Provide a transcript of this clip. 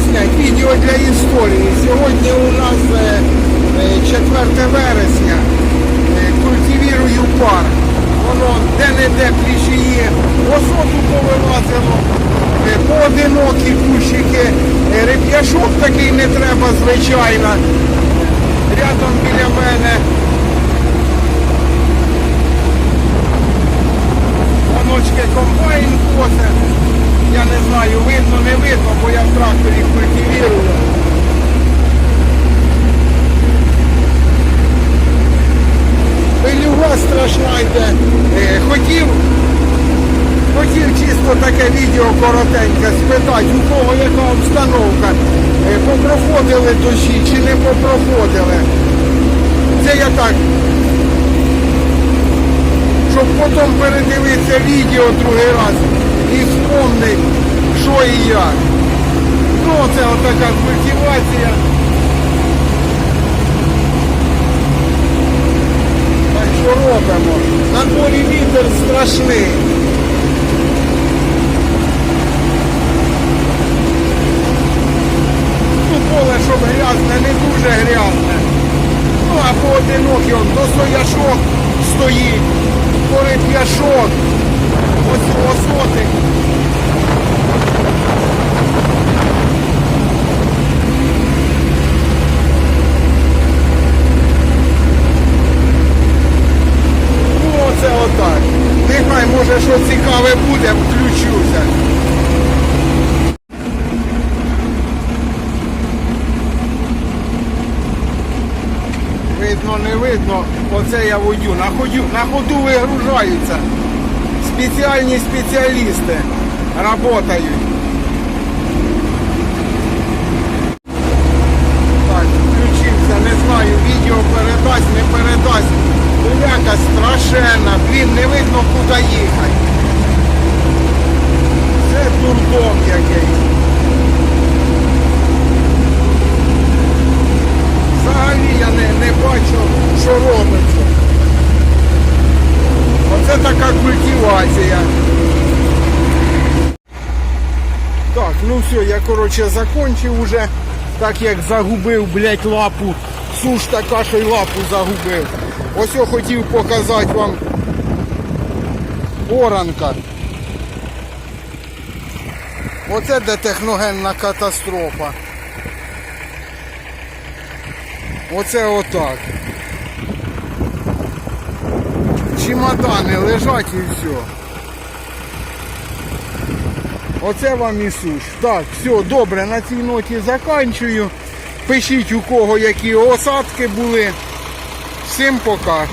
зняти відео для історії. Сьогодні у нас е, е, 4 вересня. Е, Культивірую пар. Воно де-не-де кліщі осоту повилазило, е, поодинокі кущики, Е, реп'яшок такий не треба, звичайно. Рядом біля мене видно, не видно, бо я в тракторі культивірую. Пилюга страшна йде. Е, Хотів, хотів чисто таке відео коротеньке спитати, у кого яка обстановка. Е, Попроходили дощі чи не попроходили. Це я так щоб потім передивитися відео другий раз і вспомнити, що і як. Ну, це отака культивація. Так що робимо? На дворі вітер страшний. Ну, поле, щоб грязне, не дуже грязне. Ну, а поодинокі, он, до сояшок стоїть, поряд яшок, ось осотик. Ну, оце отак. Може що цікаве буде, включуся. Видно, не видно, оце я водю. На ходу, на ходу вигружаються. Спеціальні спеціалісти працюють. Так, включився, не знаю, відео передасть, не Гуляка страшенна, блін, не видно куди їхати. Це дурдом якийсь. Взагалі я не, не бачу, що робиться. Оце така культивація. Так, ну все, я коротше закончив уже, так як загубив, блядь, лапу. Суш така, що й лапу загубив. Ось я хотів показати вам оранка. Оце де техногенна катастрофа. Оце отак. Чемодани лежать і все. Оце вам і суш. Так, все, добре, на цій ноті заканчую. Пишіть у кого які осадки були. Всім пока.